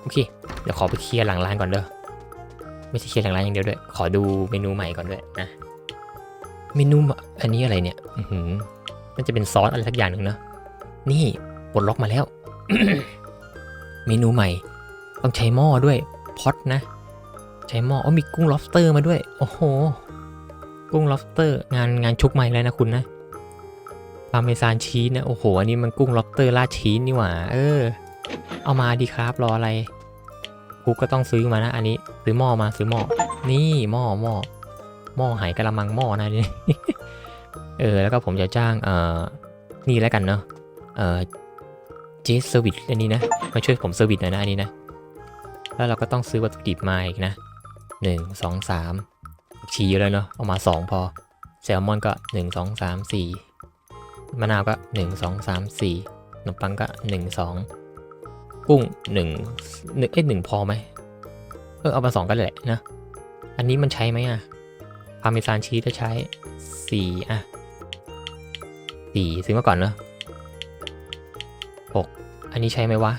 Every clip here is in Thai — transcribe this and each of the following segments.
โอเค เดี๋ยวขอไปเคลียร์หลังร้านก่อนเด้อ ไม่ใช่เคลียร์หลังร้านอย่างเดียวด้วย ขอดูเมนูใหม่ก่อนด้วยนะ เมนูอันนี้อะไรเนี่ย อือหือน่าจะเป็นซอสอะไรสักอย่างหนึ่งเนอะนี่ปลดล็อกมาแล้ว เมนูใหม่ ต้องใช้หม้อด้วย พอตนะ ใช้หม้ออ๋อมีกุ้ง lobster มาด้วย โอ้โห กุ้ง lobster งานงานชุกใหม่เลยนะคุณนะพาเมซานชีสนะ โอ้โห อันนี้มันกุ้ง lobster ราดชีสนี่หว่า เออ เอามาดีครับรออะไรกูก็ต้องซื้อมานะ อันนี้ซื้อหม้อมาซื้อหม้อนี่หม้อหม้อหม้อหายกระมังหม้อนะนี่เออแล้วก็ผมจะจ้างเอ่อนี่แล้วกันเนาะเอ่อเจสเซอร์วิสอันนี้นะมาช่วยผมเซอร์วิสหน่อยนะอันนี้นะแล้วเราก็ต้องซื้อวัตถุดิบมาอีกนะหนึ่งสองสามชีเยอะเลยเนาะเอามาสองพอแซลมอนก็หนึ่งสองสามสี่มะนาวก็หนึ่งสองสามสี่ขนมปังก็หนึ่งสอง กุ้งหนึ่งหนึ่งเอ้ยหนึ่งพอไหมเออเอามาสองก็แหละนะ อันนี้มันใช้ไหมอะพาเมซานชีสจะใช้สี่อะสี่ซื้อมาก่อนเนาะหกอันนี้ใช้ไหมวะ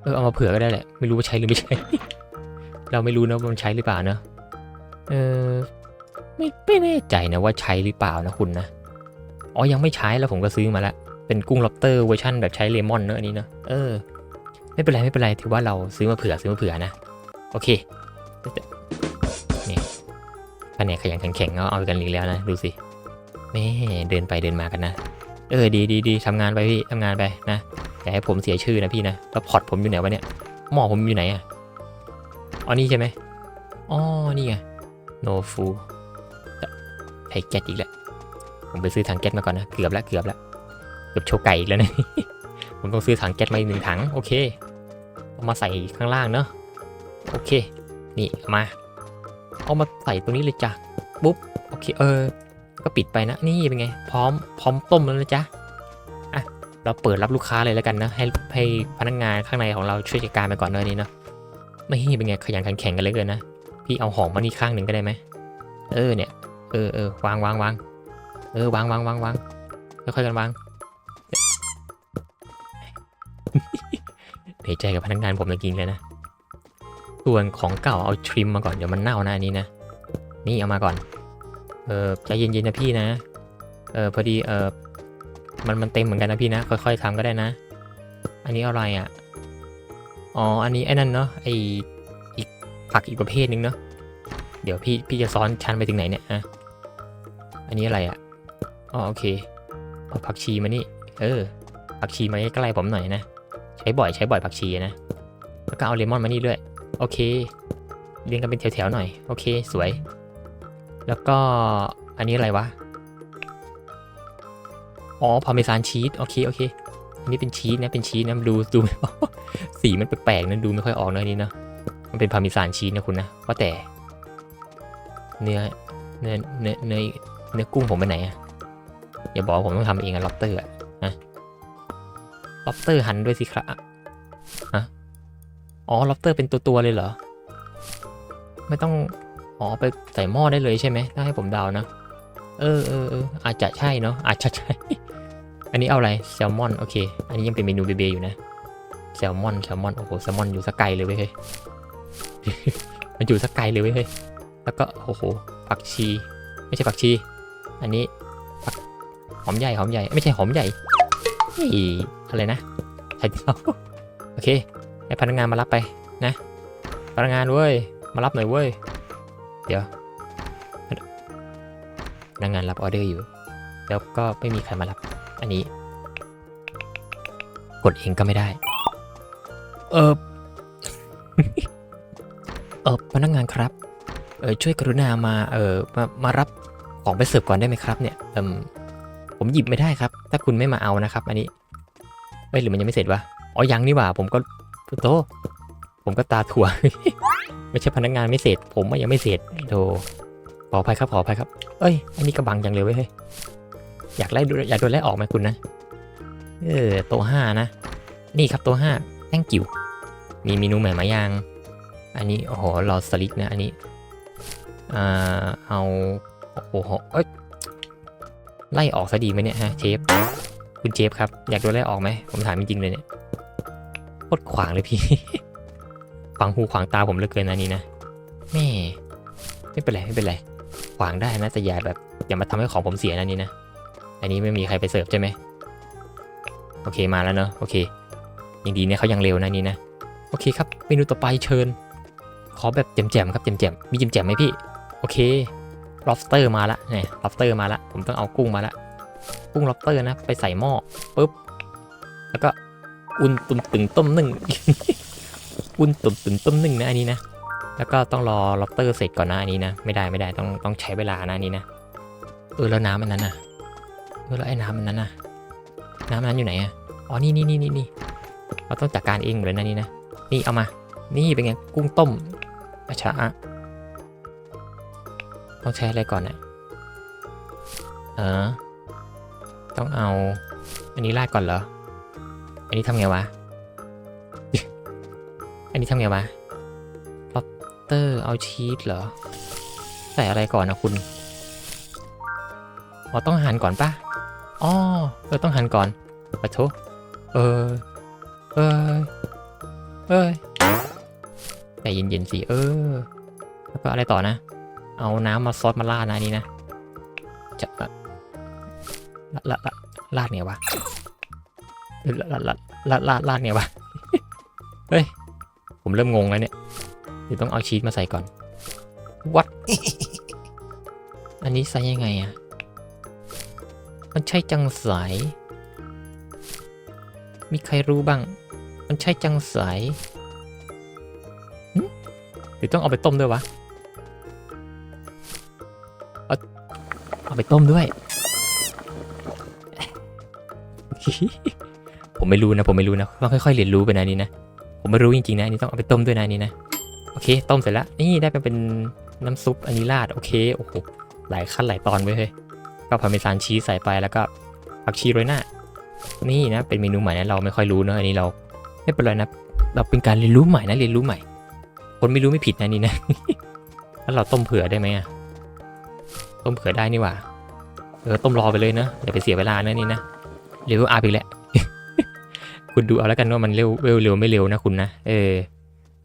เออเอามาเผื่อก็ได้แหละ ไม่รู้ว่าใช้หรือไม่ใช้ เราไม่รู้นะว่ามันใช้หรือเปล่าเนอะเออไม่ไม่แน่ใจนะว่าใช้หรือเปล่านะคุณนะ อ๋อยังไม่ใช้แล้วผมก็ซื้อมาแล้ว เป็นกุ้งล็อบเตอร์เวอร์ชันแบบใช้เลมอนเนอะอันนี้เนอะเออ ไม่เป็นไรไม่เป็นไรถือว่าเราซื้อมาเผื่อซื้อมาเผื่อนะ โอเคนี่แผนกขยันแข็งๆเอาเอากันอีกแล้วนะ ดูสิแม่เดินไปเดินมากันนะ เออดีดีดีทำงานไปพี่ทำงานไปนะอย่าให้ผมเสียชื่อนะพี่นะแล้วพอร์ตผมอยู่ไหนวะเนี่ยหมอผมอยู่ไหนอะอ๋อนี่ใช่ไหมอ๋อนี่ไงโนฟูไทยแก๊สอีกแล้วผมไปซื้อถังแก๊สมาก่อนนะ เกือบแล้วเกือบแล้ว เกือบโชว์ไก่อีกแล้วนะ ผมต้องซื้อถังแก๊สมาอีกหนึ่งถัง โอเคเอามาใส่ข้างล่างเนอะโอเค นี่มา เอามาใส่ตรงนี้เลยจ้ะ ปุ๊บ โอเค เออ ก็ปิดไปนะ นี่เป็นไง พร้อม พร้อมต้มแล้วนะจ๊ะอะเราเปิดรับลูกค้าเลยแล้วกันนะ ให้ให้พนักงานข้างในของเราช่วยจัดการไปก่อนเนอะนี่เนาะ ไม่เป็นไงขยันขันแข็งกันเลยเกินนะ พี่เอาหอมมานี่ข้างหนึ่งก็ได้ไหม เออเนี่ย เออเออวางวางวางเออวางวางวางวางค่อยๆกันวาง เดใจกับพนักงานผมจริงเลยนะ ส่วนของเก่าเอาทริมมาก่อนเดี๋ยวมันเน่านะอันนี้นะ นี่เอามาก่อน เออใจเย็นๆนะพี่นะ เออพอดีเออมันมันเต็มเหมือนกันนะพี่นะ ค่อยๆทำก็ได้นะ อันนี้อะไรอะ อ๋อ อันนี้ไอ้นั่นเนาะไออีกผักอีกประเภทนึงเนาะ เดี๋ยวพี่พี่จะซ้อนชั้นไปถึงไหนเนี่ยอะอันนี้อะไรอะ อ๋อโอเคเอาผักชีมานี่ เออผักชีมาใกล้ๆผมหน่อยนะ ช้บ่อยใช้บ่อยผักชีนะ แล้วก็เอาเลมอนมานี่ด้วย โอเค เรียงกันเป็นแถวๆหน่อย โอเค สวย แล้วก็อันนี้อะไรวะ อ๋อ พาเมซานชีส โอเค โอเค อันนี้เป็นชีสนะ เป็นชีสนะ ดูดูสีมันแปลกๆนะ ดูไม่ค่อยออกเนะอันนี่นาะ มันเป็นพาเมซานชีสนะคุณนะว่าแต่ เนื้อ เนื้อ เนื้อ เนื้อเนื้อกุ้งผมไปไหนอะอย่าบอกผมต้องทำเองอะล็อบสเตอร์อะ ล็อบสเตอร์หันด้วยสิครับฮะอ๋อล็อบสเตอร์เป็นตัวๆเลยเหรอ ไม่ต้อง อ๋อ ไปใส่หม้อได้เลยใช่ไหมถ้าให้ผมเดานะ เออเออเอออาจจะใช่เนาะ อาจจะใช่ อันนี้เอาอะไร แซลมอน โอเค อันนี้ยังเป็นเมนูเบเบอยู่นะ แซลมอน แซลมอน โอ้โห แซลมอนอยู่สักไกลเลยเว้ยเฮ้ย มันอยู่สักไกลเลยเว้ยเฮ้ย แล้วก็ โอ้โห ผักชี ไม่ใช่ผักชี อันนี้ผักหอมใหญ่ หอมใหญ่ ไม่ใช่หอมใหญ่ อะไรนะใช่เดียวโอเคให้พนักงานมารับไปนะ พนักงานเว้ยมารับหน่อยเว้ยเดี๋ยวพนักงานรับออเดอร์อยู่ แล้วก็ไม่มีใครมารับ อันนี้ กดเองก็ไม่ได้ เออเออพนักงานครับเออช่วยกรุณามาเออมามารับของไปเสิร์ฟก่อนได้ไหมครับเนี่ยเอม ผมหยิบไม่ได้ครับ ถ้าคุณไม่มาเอานะครับ อันนี้เอ้ยหรือมันยังไม่เสร็จวะอ๋อยังนี่หว่า ผมก็โตผมก็ตาถั่ว ไม่ใช่พนักงานไม่เสร็จ ผมว่ายังไม่เสร็จโธขออภัยครับขออภัยครับ เอ้ย อันนี้กระบังจังเลยเว้ยเฮ้อยากไล่อยากโดนไล่ออกไหมคุณนะ เออโตห้านะ นี่ครับโตห้าแท่งกิ๋วมีเมนูใหม่มายัง อันนี้โอ้โหรอสลิกนะ อันนี้ อ่า เอา โอ้โหเอ้ย ไล่ออกซะดีไหมเนี่ยฮะเชฟคุณเชฟครับ อยากโดนไล่ออกไหมผมถามจริงๆเลยเนี่ยโคตรขวางเลยพี่ขวางหูขวางตาผมเหลือเกินนะนี่นะแม่ไม่เป็นไรไม่เป็นไรขวางได้นะแต่อย่าแบบอย่ามาทำให้ของผมเสียนะนี่นะอันนี้ไม่มีใครไปเสิร์ฟใช่ไหมโอเคมาแล้วเนอะโอเคยังดีเนี่ยเขายังเร็วนะนี่นะโอเคครับเมนูต่อไปเชิญ ขอแบบแจ่มๆครับแจ่มๆมีแจ่มๆไหมพี่ โอเค lobster มาละเนี่ย lobster มาละผมต้องเอากุ้งมาละกุ้ง lobster นะ ไปใส่หม้อปุ๊บ แล้วก็อุ่นตุ่มตึงต้มนึ่งอุ่นตุ่มตึงต้มนึ่งนะอันนี้นะ แล้วก็ต้องรอ lobster เสร็จก่อนนะอันนี้นะ ไม่ได้ไม่ได้ต้องต้องใช้เวลานะอันนี้นะ เออแล้วน้ำอันนั้นน่ะเออแล้วไอ้น้ำอันนั้นน่ะน้ำอันนั้นอยู่ไหนอะ อ๋อ นี่นี่นี่นี่นี่เราต้องจัดการเองเลยนะนี่นะ นี่เอามา นี่เป็นไง กุ้งต้มอาชาอะ ต้องใช้อะไรก่อนนะเออ ต้องเอา อันนี้ราดก่อนเหรอ อันนี้ทำไงวะ อันนี้ทำไงวะล็อบเตอร์เอาชีสเหรอ ใส่อะไรก่อนนะคุณ อ๋อต้องหั่นก่อนปะอ๋อเออต้องหั่นก่อนปะโถเออ เออเอ้ยใจเย็นๆสิ เออ แล้วก็อะไรต่อนะ เอาน้ำมาซอสมาราดนะนี้นะ จะละละละราดเนี่ยวะละละละละราดเนี่ยวะ เฮ้ย ผมเริ่มงงแล้วเนี่ยเดี๋ยวต้องเอาชีสมาใส่ก่อน วัด อันนี้ใส่ยังไงอะมันใช่จังสาย มีใครรู้บ้าง มันใช่จังสายหรือต้องเอาไปต้มด้วยวะ เอาไปต้มด้วย ผมไม่รู้นะ ผมไม่รู้นะต้องค่อยๆเรียนรู้ไปนะนี่นะ ผมไม่รู้จริงๆนะอันนี่ต้องเอาไปต้มด้วยนะนนี่นะ โอเค ต้มเสร็จแล้วนี่ได้เป็นน้ำซุปอันนี้ราดโอเค โอ้โห หลายขั้นหลายตอนไว้เฮ้ย ก็พาเมซานชีสใส่ไปแล้วก็ผักชีโรยหน้า นี่นะ เป็นเมนูใหม่นะเราไม่ค่อยรู้เนอะอันนี้เรา ไม่เป็นไรนะ เราเป็นการเรียนรู้ใหม่นะเรียนรู้ใหม่ คนไม่รู้ไม่ผิดนะนี่นะ แล้วเราต้มเผื่อได้ไหมอะ ต้มเผือได้นี่หว่า เออต้มรอไปเลยเนอะอย่าไปเสียเวลานะนี่นะเร็วอาร์ไปแหละ คุณดูเอาแล้วกันว่ามันเร็วเร็วเร็วไม่เร็วนะคุณนะ เออ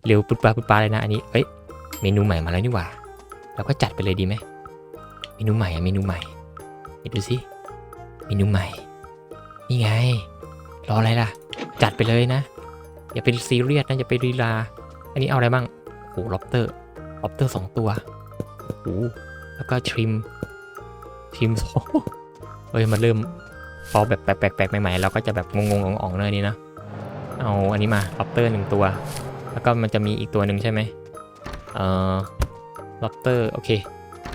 เร็วปุ๊บปาปุ๊บปาเลยนะอันนี้ เอ้ย เมนูใหม่มาแล้วนี่หว่า เราก็จัดไปเลยดีไหม เมนูใหม่อะเมนูใหม่ไปดูสิ เมนูใหม่ นี่ไง รออะไรล่ะ จัดไปเลยนะ อย่าเป็นซีเรียสนะอย่าไปรีลา อันนี้เอาอะไรบ้างโอ้โหล็อบเตอร์ล็อบเตอร์สองตัวโอ้ แล้วก็ทริมทริมโอเฮ้ยมันเริ่มพอแบบแปลกๆใหม่ๆเราก็จะแบบงงๆอ่องๆเลยนี่นะเอาอันนี้มาล็อบเตอร์หนึ่งตัว แล้วก็มันจะมีอีกตัวหนึ่งใช่ไหมเอ่อล็อบเตอร์โอเค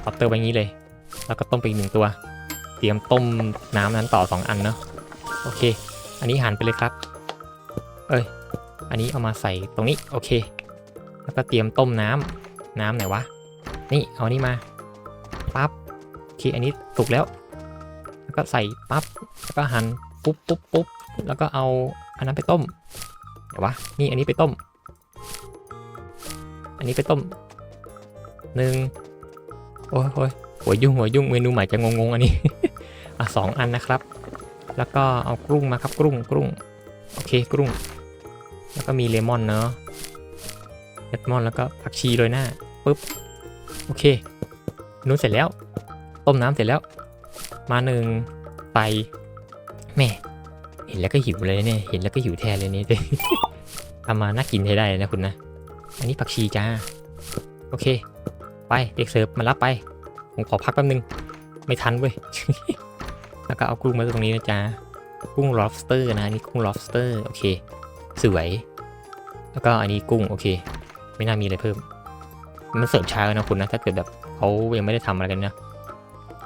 ล็อบเตอร์ไว้งี้เลย แล้วก็ต้มไปอีกหนึ่งตัว เตรียมต้มน้ำนั้นต่อสองอันเนาะโอเค อันนี้หั่นไปเลยครับ เอ้ยอันนี้เอามาใส่ตรงนี้โอเค แล้วก็เตรียมต้มน้ำน้ำไหนวะนี่เอานี่มา ปั๊บโอเคอันนี้สุกแล้ว แล้วก็ใส่ปั๊บแล้วก็หั่นปุ๊บปุ๊บปุ๊บแล้วก็เอาอันนั้นไปต้มเดี๋ยววะนี่อันนี้ไปต้ม อันนี้ไปต้มหนึ่งโอ้ยโอ้ยหัวยุ่งหัวยุ่งเมนูใหม่จะงงๆอันนี้อะสองอันนะครับ แล้วก็เอากรุ้งมาครับกรุ้งกรุ้งโอเคกรุ้งแล้วก็มีเลมอนเนาะเลมอนแล้วก็ผักชีโรยหน้าปุ๊บโอเค นู้นเสร็จแล้ว ต้มน้ำเสร็จแล้ว มาหนึ่งไตแม่เห็นแล้วก็หิวเลยเนี่ย เห็นแล้วก็หิวแทนเลยเนี่ยทำมาน่ากินให้ได้นะคุณนะ อันนี้ผักชีจ้า โอเค ไปเด็กเสิร์ฟมารับไป ผมขอพักแป๊บนึง ไม่ทันเว้ย แล้วก็เอากุ้งมาตรงนี้นะจ๊ะ กุ้ง lobster นะอันนี่กุ้ง lobster โอเค สวย แล้วก็อันนี้กุ้งโอเค ไม่น่ามีอะไรเพิ่ม มันเสิร์ฟช้าแล้วนะคุณนะ ถ้าเกิดแบบ เขายังไม่ได้ทำอะไรกันนะ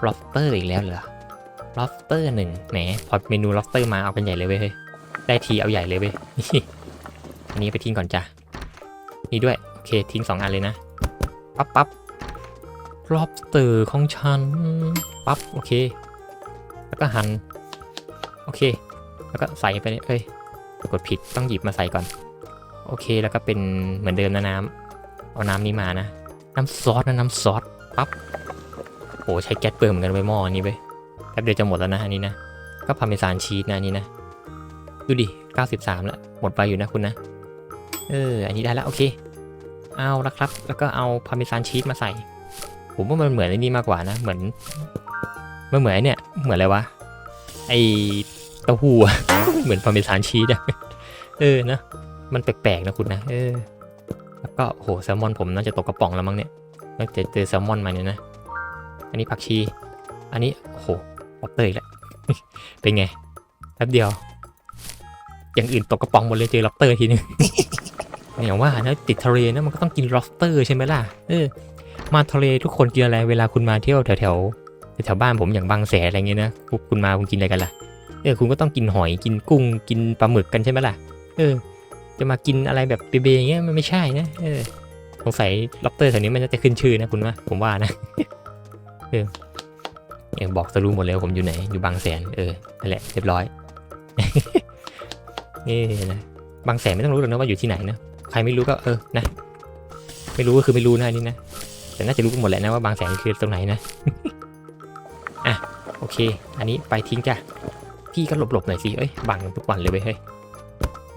lobster อีกแล้วเหรอ lobster หนึ่งแหมพอเมนู lobster มาเอากันใหญ่เลยเว้ยเฮ้ยได้ทีเอาใหญ่เลยเว้ยนี่อันนี้ไปทิ้งก่อนจ้ะนี่ด้วยโอเคทิ้งสองอันเลยนะปั๊บปั๊บ lobster ของฉันปั๊บโอเค แล้วก็หันโอเค แล้วก็ใส่ไปเลยเอ้ยกดผิดต้องหยิบมาใส่ก่อน โอเคแล้วก็เป็นเหมือนเดิมนะน้ำเอาน้ำนี้มานะ น้ำซอสนะน้ำซอส ปั๊บโอ้ใช้แก๊สเปิมเหมือนกันไว้หม้ออันนี้เว้ยแป๊บเดียวจะหมดแล้วนะอันนี้นะ ก็พาเมซานชีสนะอันนี้นะ ดูดิ 93 แล้ว หมดไปอยู่นะคุณนะ เออ อันนี้ได้แล้วโอเค เอาละครับ แล้วก็เอาพาร์เมซานชีสมาใส่ ผมว่ามันเหมือนไอ้นี่มากกว่านะ เหมือนมันเหมือนเนี่ย เหมือนอะไรวะ ไอเต้าหู้เหมือนพาร์เมซานชีสอะเออนะ มันแปลกๆนะคุณนะ เออ แล้วก็โหแซลมอนผมน่าจะตกกระป๋องแล้วมั้งเนี่ย น่าจะเจอแซลมอนมาเนี่ยนะ อันนี้ผักชี อันนี้โอ้โหล็อเตอร์อีกแล้ว เป็นไงแป๊บเดียว อย่างอื่นตกกระป๋องหมดเลยเจอล็อบเตอร์ทีนึงอย่างว่านะติดทะเลนะมันก็ต้องกินล็อบสเตอร์ใช่ไหมล่ะ เออ มาทะเลทุกคนกินอะไร เวลาคุณมาเที่ยวแถวแถวแถวบ้านผมอย่างบางแสนอะไรเงี้ยนะพวกคุณมาคุณกินอะไรกันล่ะ เออคุณก็ต้องกินหอยกินกุ้งกินปลาหมึกกันใช่ไหมล่ะ เออ จะมากินอะไรแบบเบๆอย่างเงี้ยมันไม่ใช่นะ เออ สงสัยล็อบเตอร์แถวนี้มันจะขึ้นชื่อนะคุณว่าผมว่านะเออเออบอกจะรู้หมดเลยว่าผมอยู่ไหน อยู่บางแสน เออ นั่นแหละ เรียบร้อย นี่นะ บางแสนไม่ต้องรู้หรอกนะว่าอยู่ที่ไหนนะ ใครไม่รู้ก็เออ นะ ไม่รู้ก็คือไม่รู้นะนี่นะ แต่น่าจะรู้กันหมดแหละนะว่าบางแสนคือตรงไหนนะ อะ โอเค อันนี้ไปทิ้งจ้ะ พี่ก็หลบๆหน่อยสิ เอ้ย บังทุกวันเลยเว้ยเฮ้ย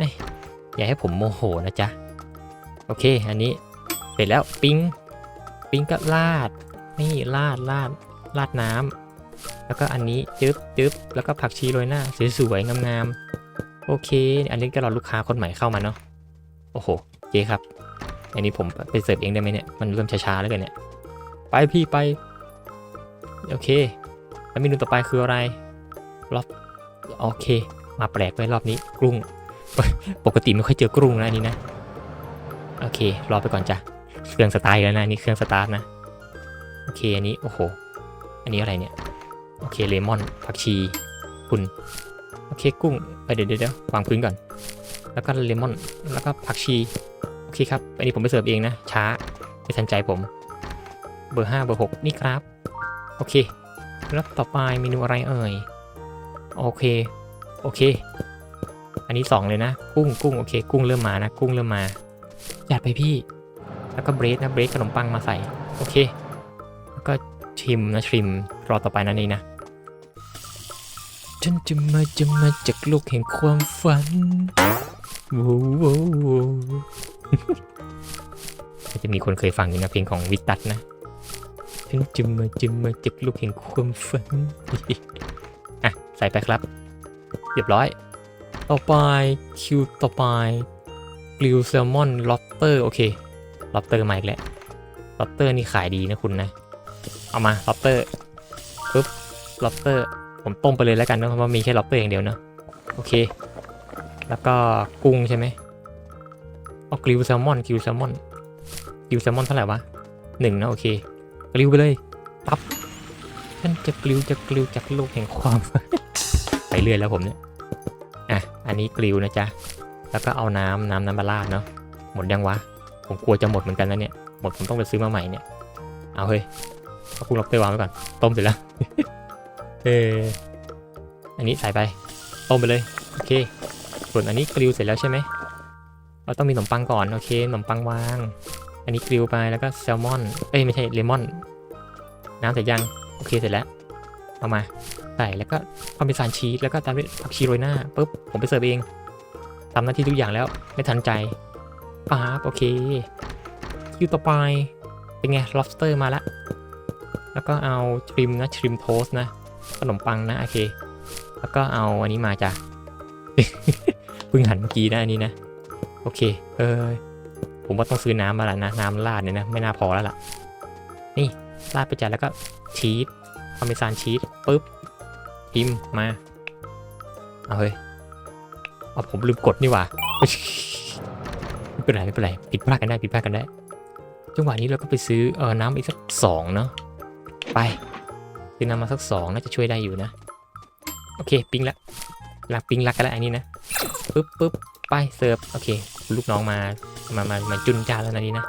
นี่อย่าให้ผมโมโหนะจ๊ะ โอเค อันนี้ ร็จแล้วปิ้งปิ้งก็ราด นี่ราดราดราดน้ำแล้วก็อันนี้จึ๊บจึ๊บแล้วก็ผักชีโรยหน้าสวยๆงามๆโอเค อันนี้ก็รอลูกค้าคนใหม่เข้ามาเนาะโอ้โหเจ๊ครับอันนี้ผมไปเสิร์ฟเองได้ไหมเนี่ยมันเริ่มช้าๆแล้วกันเนี่ยไปพี่ไปโอเค แล้วเมนูต่อไปคืออะไรรอบโอเค มาแปลกไว้รอบนี้กรุ้งปกติไม่ค่อยเจอกรุ้งนะอันนี้นะ โอเค รอไปก่อนจ้ะ เครื่องสตาร์ทแล้วนะนนี่เครื่องสตาร์ทนะโอเคอันนี้โอ้โห อันนี้อะไรเนี่ยโอเคเลมอนผักชีคุณโอเคกุ้งเอ้ยเดี๋ยวเดี๋ยวเดี๋ยววางพื้นก่อน แล้วก็เลมอนแล้วก็ผักชีโอเคครับอันนี้ผมไปเสิร์ฟเองนะช้าไม่ทันใจผม เบอร์ 5 เบอร์ 6 นี่ครับ โอเค แล้วต่อไปเมนูอะไรเอ่ยโอเคโอเค อันนี้ 2 เลยนะ กุ้งกุ้งโอเค กุ้งเริ่มมานะ กุ้งเริ่มมาจัดไปพี่ แล้วก็เบรดนะเบรดขนมปังมาใส่โอเค แล้วก็ชิมนะชิมรอต่อไปนะนี่นะฉันจะมาจะมาจากโลกแห่งความฝันโว้วโว้วโว้วน่าจะมีคนเคยฟังอยู่นะเพลงของวิตัสนะฉันจะมาจะมาจากโลกแห่งความฝันอะใส่ไปครับ เรียบร้อย ต่อไปคิวต่อไปกริลแซลมอนล็อบเตอร์โอเค ล็อบเตอร์มาอีกแล้วล็อบเตอร์นี่ขายดีนะคุณนะ เอามาล็อบเตอร์ปุ๊บล็อบเตอร์ ผมต้มไปเลยแล้วกันนะเพราะว่ามีแค่ล็อบเตอร์อย่างเดียวเนอะโอเค แล้วก็กุ้งใช่ไหมเอากริลแซลมอนกริลแซลมอนกริลแซลมอนเท่าไหร่วะหนึ่งนะโอเคกริลไปเลยปั๊บฉันจะกริลจะกริลจากโลกแห่งความ ไปเรื่อยแล้วผมเนี่ยอะอันนี้กริลนะจ๊ะแล้วก็เอาน้ำน้ำน้ำมาราดเนาะหมดยังวะ ผมกลัวจะหมดเหมือนกันนะเนี่ย หมดผมต้องไปซื้อมาใหม่เนี่ย เอาเฮ้ยเอากุ้งล็อบเตอร์วางไว้ก่อน ต้มเสร็จแล้ว เออ อันนี้ใส่ไป ต้มไปเลย โอเค ส่วนอันนี้กริลเสร็จแล้วใช่ไหม เราต้องมีขนมปังก่อน โอเค ขนมปังวาง อันนี้กริลไป แล้วก็แซลมอน เอ้ยไม่ใช่เลมอน น้ำเสร็จยัง โอเคเสร็จแล้ว เอามา ใส่ แล้วก็พาร์เมซานชีส แล้วก็ตามด้วยผักชีโรยหน้าปุ๊บ ผมไปเสิร์ฟเองทำหน้าที่ทุกอย่างแล้ว ไม่ทันใจ ป๊าบโอเคคิวต่อไปเป็นไง lobster มาละแล้วก็เอาทริมนะทริมโทสนะขนมปังนะโอเค แล้วก็เอาอันนี้มาจ้ะเพิ่งหันเมื่อกี้นะอันนี้นะ โอเค เออผมว่าต้องซื้อน้ำมาละนะน้ำราดเนี่ยนะ ไม่น่าพอแล้วล่ะ นี่ราดไปจ้ะแล้วก็ชีสพาเมซานชีสปุ๊บพิมพ์มา เอาเฮ้ยเอาผมลืมกดนี่หว่า เป็นไรไม่เป็นไรผิดพลาดกันได้ผิดพลาดกันได้จังหวะนี้เราก็ไปซื้อเออน้ำอีกสักสองเนาะไปซื้อน้ำมาสักสองน่าจะช่วยได้อยู่นะ โอเคปิ้งละลักปิ้งลักกันแล้วอันนี้นะปึ๊บปึ๊บไปเสิร์ฟโอเค ลูกน้องมามามามาจุนจานแล้วนะนี่นะ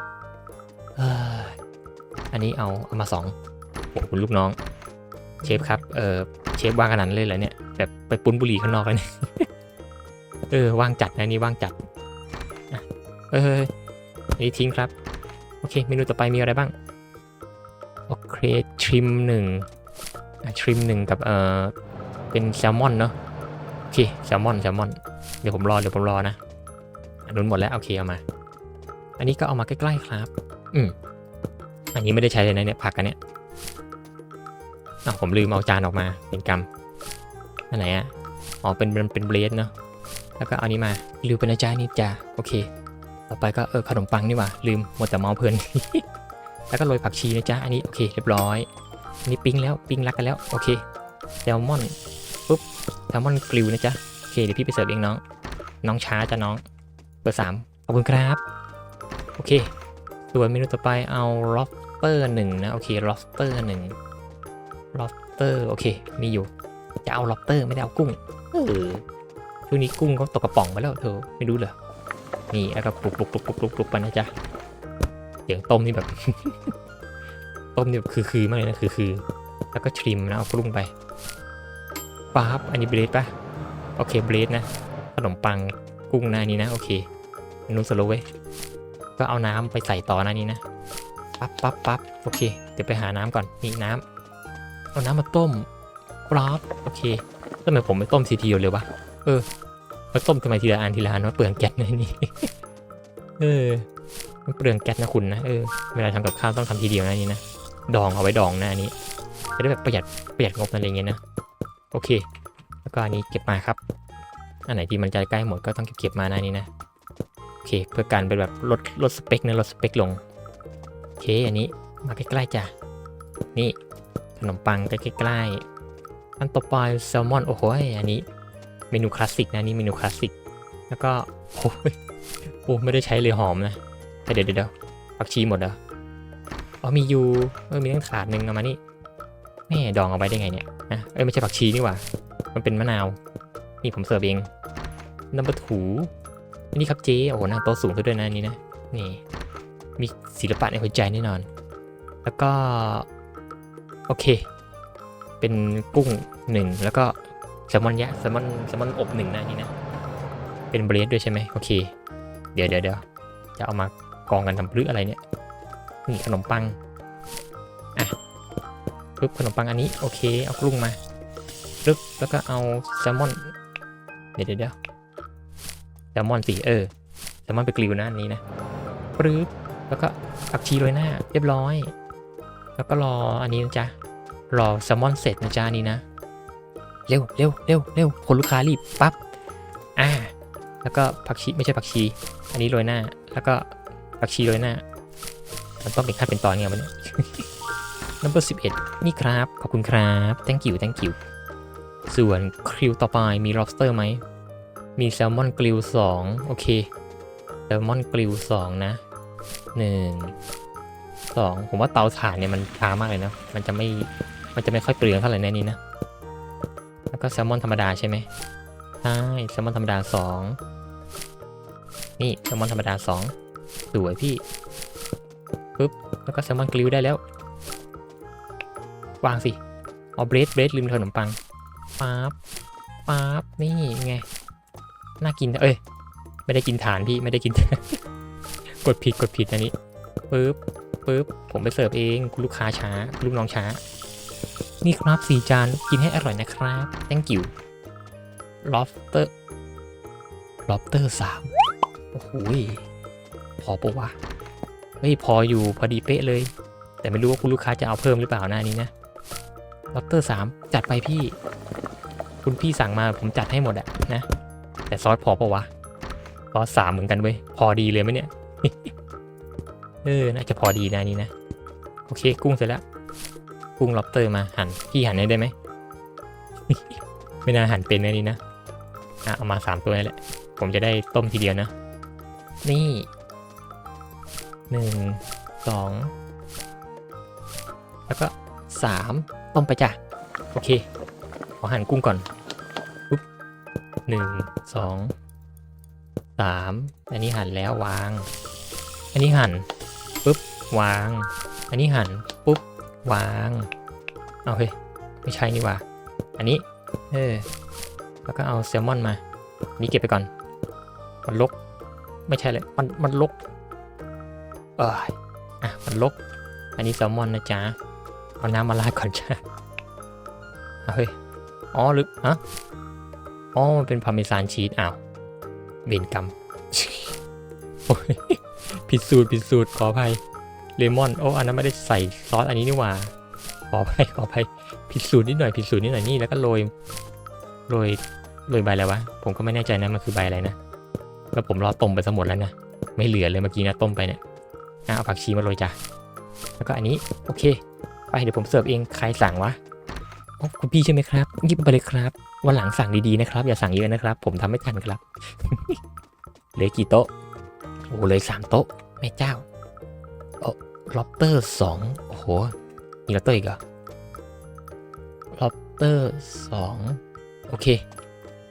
เอ้ยอันนี้เอาเอามาสองโอ้คุณลูกน้อง เชฟครับเออเชฟว่างขนาดนั้นเลยเหรอเนี่ยแบบไปปุ้นบุหรี่ข้างนอกแล้วเนี่ยเออว่างจัดนะนี่ว่างจัด เอออันนี้ทิ้งครับ โอเค เมนูต่อไปมีอะไรบ้าง โอเคทริมหนึ่งทริมหนึ่งกับเอ่อ เป็นแซลมอนเนาะ โอเค แซลมอน แซลมอน เดี๋ยวผมรอ เดี๋ยวผมรอนะอันนู้นหมดแล้ว โอเค เอามา อันนี้ก็เอามาใกล้ๆครับ อืม อันนี้ไม่ได้ใช้เลยนะเนี่ย ผักอันเนี้ยอะผมลืมเอาจานออกมา เป็นกรรมอันไหนอะอ๋อ เป็น เป็นเบรดเนาะ แล้วก็เอานี้มาลืมไปนะจ๊ะนี่จ้าโอเค ต่อไปก็เออขนมปังนี่ว่าลืมหมดแต่เมาส์เพลิน แล้วก็โรยผักชีนะจ๊ะอันนี้โอเคเรียบร้อยอันนี้ปิ้งแล้วปิ้งรักกันแล้วโอเคแซลมอนปุ๊บแซลมอนกริวนะจ๊ะโอเคเดี๋ยวพี่ไปเสิร์ฟเองน้อง น้องช้าจ้ะน้องเบอร์สามขอบคุณครับโอเคส่วนเมนูต่อไปเอา lobster หนึ่งนะโอเค lobster หนึ่ง lobster โอเคมีอยู่จะเอา lobster ไม่ได้เอากุ้งเออช่วงนี้กุ้งเขาตกกระป๋องไปแล้วเธอไม่รู้เหรอ นี่แล้วก็ปลุกปลุกปลุกปลุกปลุกปลุกไปนะจ๊ะเสียงต้มนี่แบบ ต้มนี่แบบคือคือมากเลยนะคือคือแล้วก็ทริมนะเอากุ้งไปปั๊บอันนี้เบรดปะโอเคเบรดนะขนมปังกุ้งหน้านี้นะโอเคเมนูสโลเว้ยก็เอาน้ำไปใส่ต่อหน้านี้นะปั๊บปั๊บปั๊บโอเค เดี๋ยวไปหาน้ำก่อนนี่น้ำเอาน้ำมาต้มปั๊บโอเคทำไมผมไม่ต้มทีเดียวเลยวะเออ มาต้มทำไมทีละอันทีละอันว่าเปลืองแก๊สนะนี่เออมันเปลืองแก๊สนะคุณนะเออเวลาทำกับข้าวต้องทำทีเดียวนะนี่นะดองเอาไว้ดองนะอันนี้จะได้แบบประหยัดประหยัดงบอะไรเงี้ยนะโอเค แล้วก็อันนี้เก็บมาครับ อันไหนที่มันจะใกล้หมดก็ต้องเก็บเก็บมาหน้านี้นะโอเค เพื่อการเป็นแบบลดลดสเปคนะลดสเปคลงโอเคอันนี้มาใกล้ๆจ้ะนี่ขนมปังใกล้ๆอันต่อไปแซลมอนโอ้โหอันนี้ เมนูคลาสสิกนะนี่เมนูคลาสสิกแล้วก็โอ้ยโอ้ไม่ได้ใช้เลยหอมนะแต่เดี๋ยวเดี๋ยวผักชีหมดเหรออ๋อมีอยู่เออมีตั้งถาดหนึ่งเอามานี่แม่ดองเอาไว้ได้ไงเนี่ยนะเอ้ยไม่ใช่ผักชีนี่หว่า มันเป็นมะนาว นี่ผมเสิร์ฟเองน้ำปลาถูนี่ครับเจ๊โอ้โหหน้าโต๊ะสูงซะด้วยนะอันนี่นะนี่มีศิลปะในหัวใจแน่นอน แล้วก็ โอเค เป็นกุ้งหนึ่งแล้วก็ แซลมอนยะแซลมอนแซลมอนอบหนึ่งนะนี่นะ เป็นเบรดด้วยใช่ไหมโอเค เดี๋ยวเดี๋ยวเดี๋ยวจะเอามากองกันทำพลึกอะไรเนี่ยนี่ขนมปังอะปึ๊บขนมปังอันนี้โอเคเอากรุ้งมาปึ๊บแล้วก็เอาแซลมอนเดี๋ยวเดี๋ยวเดี๋ยวแซลมอนสิเออแซลมอนไปกริวนะอันนี้นะปึ๊บแล้วก็ผักชีโรยหน้า เรียบร้อย แล้วก็รออันนี้นะจ๊ะรอแซลมอนเสร็จนะจ๊ะนนี้นะ เร็วเร็วเร็วเร็วคนลูกค้ารีบปั๊บอ่าแล้วก็ผักชีไม่ใช่ผักชี อันนี้โรยหน้า แล้วก็ผักชีโรยหน้า มันต้องเป็นขั้นเป็นตอนไงวะเนี่ย number 11 นี่ครับ ขอบคุณครับ thank you thank you ส่วนคริวต่อไปมี lobster ไหม มีแซลมอนกริลสองโอเค แซลมอนกริลสองนะหนึ่งสองผมว่าเตาถ่านเนี่ยมันช้ามากเลยนะ มันจะไม่ มันจะไม่ค่อยเปลืองเท่าไหร่แน่นี่นะ แล้วก็แซลมอนธรรมดาใช่ไหมใช่แซลมอนธรรมดาสองนี่แซลมอนธรรมดาสองสวยพี่ปึ๊บแล้วก็แซลมอนกริลได้แล้ว วางสิเอาเบรดเบรดลืมขนมปังป๊าบป๊าบนี่ไง น่ากินเอ้ย ไม่ได้กินฐานพี่ไม่ได้กิน กดผิดกดผิดอันนี้ปึ๊บปึ๊บผมไปเสิร์ฟเองคุณลูกค้าช้าคุณลูกน้องช้า นี่ครับสี่จานกินให้อร่อยนะครับ thank you lobster lobster สามโอ้โหพอปะวะเฮ้ยพออยู่พอดีเป๊ะเลย แต่ไม่รู้ว่าคุณลูกค้าจะเอาเพิ่มหรือเปล่าหน้านี้นะ lobster สามจัดไปพี่ คุณพี่สั่งมาผมจัดให้หมดอะนะ แต่ซอสพอปะวะซอสสามเหมือนกันเว้ย พอดีเลยไหมเนี่ย เออ น่าจะพอดีนะนนี้นะ โอเค กุ้งเสร็จแล้ว กุ้งล็อบเตอร์มาหั่นพี่หั่นให้ได้ไหม ไม่น่าหั่นเป็นนะนี่นะอะเอามาสามตัวนี่แหละ ผมจะได้ต้มทีเดียวนะ นี่หนึ่งสองแล้วก็สามต้มไปจ้ะ โอเค ขอหั่นกุ้งก่อนปุ๊บหนึ่งสองสามอันนี้หั่นแล้ววาง อันนี้หั่นปุ๊บวาง อันนี้หั่น วางเอาเฮ้ยไม่ใช่นี่ว่า อันนี้ เออ แล้วก็เอาแซลมอนมา นี่เก็บไปก่อน มันลก ไม่ใช่เลย มัน มันลก เอออะ มันลก อันนี้แซลมอนนะจ๊ะ เอาน้ำมาราดก่อนจ้ะเอาเฮ้ย อ๋อหรือะอ๋อ มันเป็นพาร์เมซานชีส อ้าว เบนกรรมโอ้ยผิดสูตรผิดสูตรขออภัย เลมอนโอ้อันนั้นไม่ได้ใส่ซอสอันนี้นี่หว่าขออภัยขออภัยผิดสูตรนิดหน่อยผิดสูตรนิดหน่อยนี่แล้วก็โรยโรยโรยใบอะไรวะผมก็ไม่แน่ใจนะมันคือใบอะไรนะแล้วผมรอต้มไปซะหมดแล้วนะไม่เหลือเลยเมื่อกี้นะต้มไปเนี่ยเอาผักชีมาโรยจ้ะแล้วก็อันนี้โอเคไปเดี๋ยวผมเสิร์ฟเองใครสั่งวะคุณพี่ใช่ไหมครับยิบไปเลยครับวันหลังสั่งดีๆนะครับ อย่าสั่งเยอะนะครับ ผมทำไม่ทันครับเหลือกี่โต๊ะโอ้เหลยสามโต๊ะแม่เจ้า ล็อบเตอร์สองโอ้โหมีล็อบเตอร์อีกเหรอล็อบเตอร์สองโอเค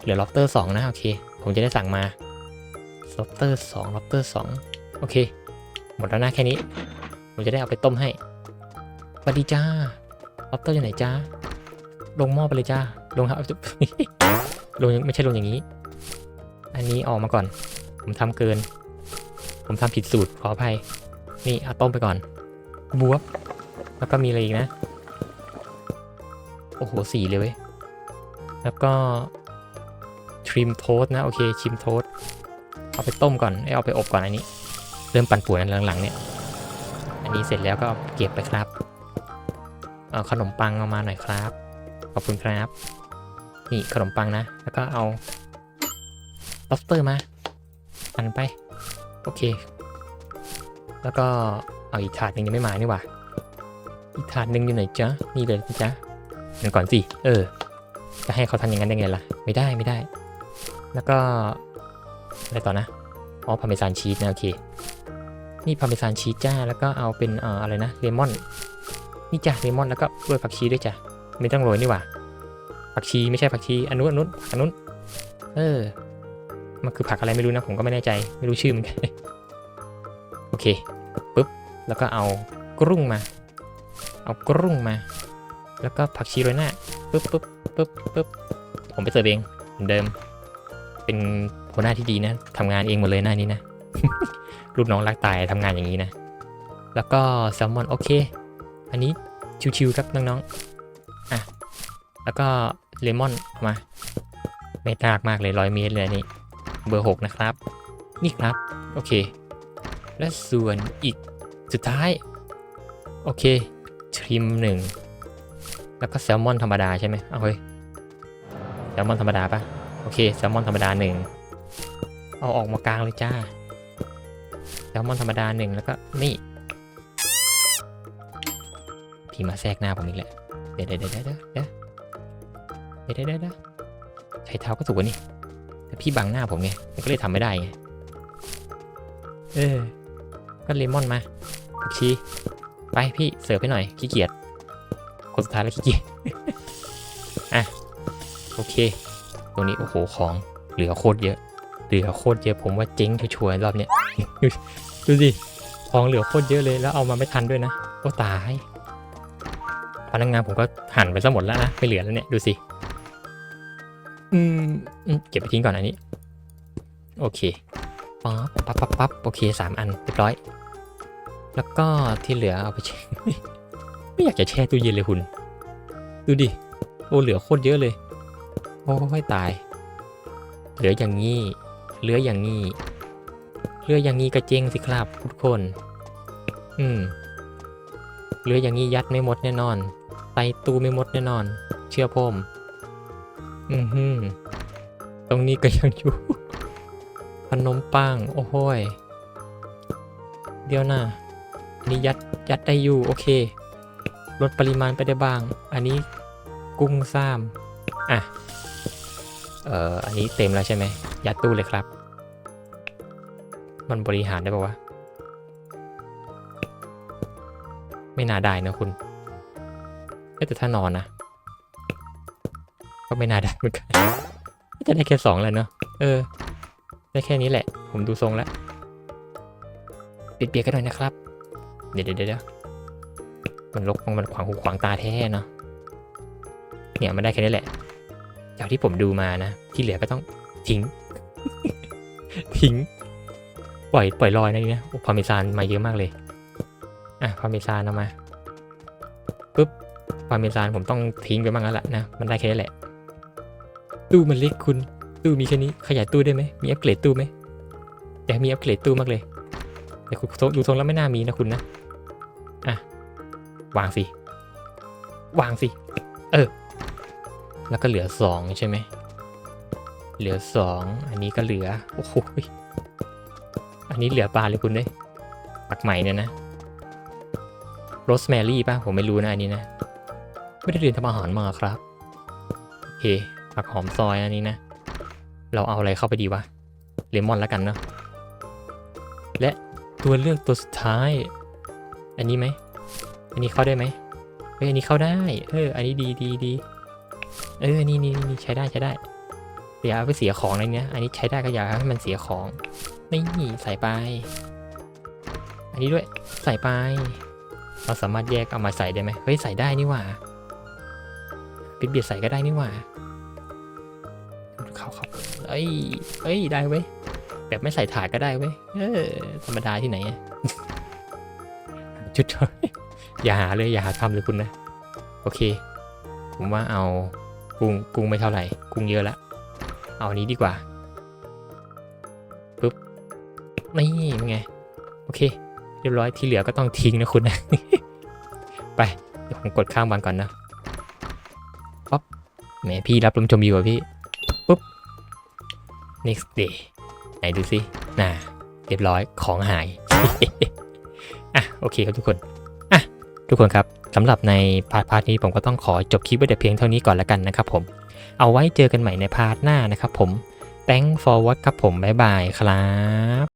เหลือล็อบเตอร์สองนะ โอเค ผมจะได้สั่งมาล็อบเตอร์สองล็อบเตอร์สองโอเค หมดแล้วนะแค่นี้ ผมจะได้เอาไปต้มให้สวัสดีจ้าล็อบเตอร์อยู่ไหนจ้าลงหม้อไปเลยจ้าลงครับลงไม่ใช่ลงอย่างนี้ อันนี้ออกมาก่อน ผมทำเกิน ผมทำผิดสูตรขออภัย นี่เอาต้มไปก่อนบวบแล้วก็มีอะไรอีกนะ โอ้โหสีเลยเว้ย แล้วก็ทริมโทสนะ โอเคชิมโทสเอาไปต้มก่อนเอ้ยเอาไปอบก่อนอันนี้ เริ่มปั่นป่วนหลังๆเนี่ย อันนี้เสร็จแล้วก็เก็บไปครับ เอาขนมปังเอามาหน่อยครับ ขอบคุณครับ นี่ขนมปังนะ แล้วก็เอา lobster มา อันไป โอเค แล้วก็เอาอีกถาดหนึ่งยังไม่มานี่หว่า อีกถาดหนึ่งอยู่ไหนจ๊ะ นี่เลยจ๊ะเดี๋ยวก่อนสิ เออ จะให้เขาทำอย่างนั้นได้ไงล่ะ ไม่ได้ไม่ได้ แล้วก็อะไรต่อนะ อ๋อพาเมซานชีสนะโอเค นี่พาเมซานชีสจ้า แล้วก็เอาเป็นเอ่ออะไรนะเลมอน นี่จ้ะเลมอนแล้วก็โรยผักชีด้วยจ้ะ ไม่ต้องโรยนี่หว่า ผักชีไม่ใช่ผักชีอันนู้นอันนู้นอันนู้น เออ มันคือผักอะไรไม่รู้นะผมก็ไม่แน่ใจ ไม่รู้ชื่อเหมือนกัน เคปุ๊บแล้วก็เอากรุ้งมา เอากรุ้งมา แล้วก็ผักชีโรยหน้าปุ๊บปุ๊บปุ๊บปุ๊บผมไปเสิร์ฟเองเหมือนเดิม เป็นหัวหน้าที่ดีนะทำงานเองหมดเลยหน้านี้นะลูกน้องรักตายทำงานอย่างนี้นะ แล้วก็แซลมอนโอเค อันนี้ชิวๆครับน้องๆอะแล้วก็เลมอนมาไม่ยากมากเลยร้อยเมตรเลยนนี่เบอร์ 6 นะครับ นี่ครับ โอเค และส่วนอีกสุดท้าย โอเคทริมหนึ่งแล้วก็แซลมอนธรรมดาใช่ไหมเอาเฮ้ยแซลมอนธรรมดาปะโอเคแซลมอนธรรมดาหนึ่งเอาออกมากลางเลยจ้าแซลมอนธรรมดาหนึ่งแล้วก็นี่พี่มาแทรกหน้าผมอีกแหละเดี๋ยวเดี๋ยวเดี๋ยวเดี๋ยวเดี๋ยวเดี๋ยวเดี๋ยวใช้เท้าก็ถูกว่นี่แต่พี่บังหน้าผมไงผมก็เลยทำไม่ได้ไงเออ ก็เลมอนมาผักชีไปพี่เสิร์ฟให้หน่อยขี้เกียจคนสุดท้ายแล้วขี้เกียจอะโอเค ตรงนี้โอ้โหของเหลือโคตรเยอะ เหลือโคตรเยอะผมว่าเจ๊งชัวร์ๆรอบเนี้ยดูสิของเหลือโคตรเยอะเลยแล้วเอามาไม่ทันด้วยนะโอ้ตายพนักงานผมก็หั่นไปซะหมดแล้วนะไม่เหลือแล้วเนี่ยดูสิอืมเก็บไปทิ้งก่อนอันนี้ โอเค ป๊อปปั๊บปั๊บปั๊บโอเคสามอันเรียบร้อย แล้วก็ที่เหลือเอาไปแช่ไม่อยากจะแช่ตู้เย็นเลยคุณ ดูดิ โอ้เหลือโคตรเยอะเลย โอ้ยตาย เหลืออย่างนี้ เหลืออย่างนี้ เหลืออย่างนี้ก็เจงสิครับทุกคน อืม เหลืออย่างนี้ยัดไม่หมดแน่นอนไตตู้ไม่หมดแน่นอน เชื่อผม อือหือตรงนี้ก็ยังอยู่ ขนมปัง โอ้โหยเดี๋ยวนะนี่ยัด ยัดได้อยู่ โอเค ลดปริมาณไปได้บ้าง อันนี้กุ้งซ้ำอะ เอ่อ อันนี้เต็มแล้วใช่ไหม ยัดตู้เลยครับ มันบริหารได้ปะวะ ไม่น่าได้นะคุณแต่ถ้านอนนะก็ไม่น่าได้เหมือนกันน่าจะได้แค่สองแล้วเนอะเออ ได้แค่นี้แหละ ผมดูทรงแล้วปิดเบียกันหน่อยนะครับเดี๋ยวเดี๋ยวเดี๋ยวมันลกมันขวางหูขวางตาแท้เนาะเนี่ยมันได้แค่นี้แหละจากที่ผมดูมานะ ที่เหลือก็ต้องทิ้ง ทิ้ง ปล่อยปล่อยลอยนะนี่นะโอ้พาเมซานมาเยอะมากเลย อะพาเมซานเอามาปุ๊บพาเมซานผมต้องทิ้งไปบ้างแล้วล่ะนะ มันได้แค่นี้แหละตู้มันเล็กคุณ ตู้มีแค่นี้ขยายตู้ได้ไหมมีอัปเกรดตู้ไหมอยากมีอัปเกรดตู้มากเลยแต่คุณดูทรงแล้วไม่น่ามีนะคุณนะอะวางสิวางสิเออแล้วก็เหลือสองใช่ไหมเหลือสองอันนี้ก็เหลือโอ้โหยอันนี้เหลือปลาเลยคุณเลยปักใหม่เนี่ยนะโรสแมรี่ป่ะผมไม่รู้นะอันนี้นะ ไม่ได้เรียนทำอาหารมาครับโอเคผักหอมซอยอันนี้นะ เราเอาอะไรเข้าไปดีวะ เลมอนแล้วกันเนาะ และตัวเลือกตัวสุดท้าย อันนี้ไหม อันนี้เข้าได้ไหมเฮ้ยอันนี้เข้าได้ เออ อันนี้ดีดีดี เออ นี่นี่นี่ใช้ได้ใช้ได้อย่าเอาไปเสียของอะไรเนี้ย อันนี้ใช้ได้ก็อย่าให้มันเสียของนี่ใส่ไป อันนี้ด้วยใส่ไป เราสามารถแยกเอามาใส่ได้ไหมเฮ้ยใส่ได้นี่หว่าปิดเบียดใส่ก็ได้นี่หว่า เข้าเข้าเอ้ยเอ้ยได้เว้ยแบบไม่ใส่ถาดก็ได้เว้ยเออธรรมดาที่ไหนจุดเถอะอย่าหาเลยอย่าหาทำเลยคุณนะ โอเค ผมว่าเอากุ้งกุ้งไม่เท่าไหร่ กุ้งเยอะละ เอาอันนี้ดีกว่าปึ๊บนี่เป็นไง โอเค เรียบร้อยที่เหลือก็ต้องทิ้งนะคุณนะ ไปเดี๋ยวผมกดข้ามวันก่อนนะป๊อปแหมพี่รับลมชมวิวอะพี่ next day ไหนดูสิน่าเรียบร้อยของหายอะโอเคครับทุกคนอะทุกคนครับสำหรับในพาร์ทพาร์ทนี้ผมก็ต้องขอจบคลิปไว้แต่เพียงเท่านี้ก่อนละกันนะครับผม เอาไว้เจอกันใหม่ในพาร์ทหน้านะครับผม thank for watch ครับผมบ๊ายบายครับ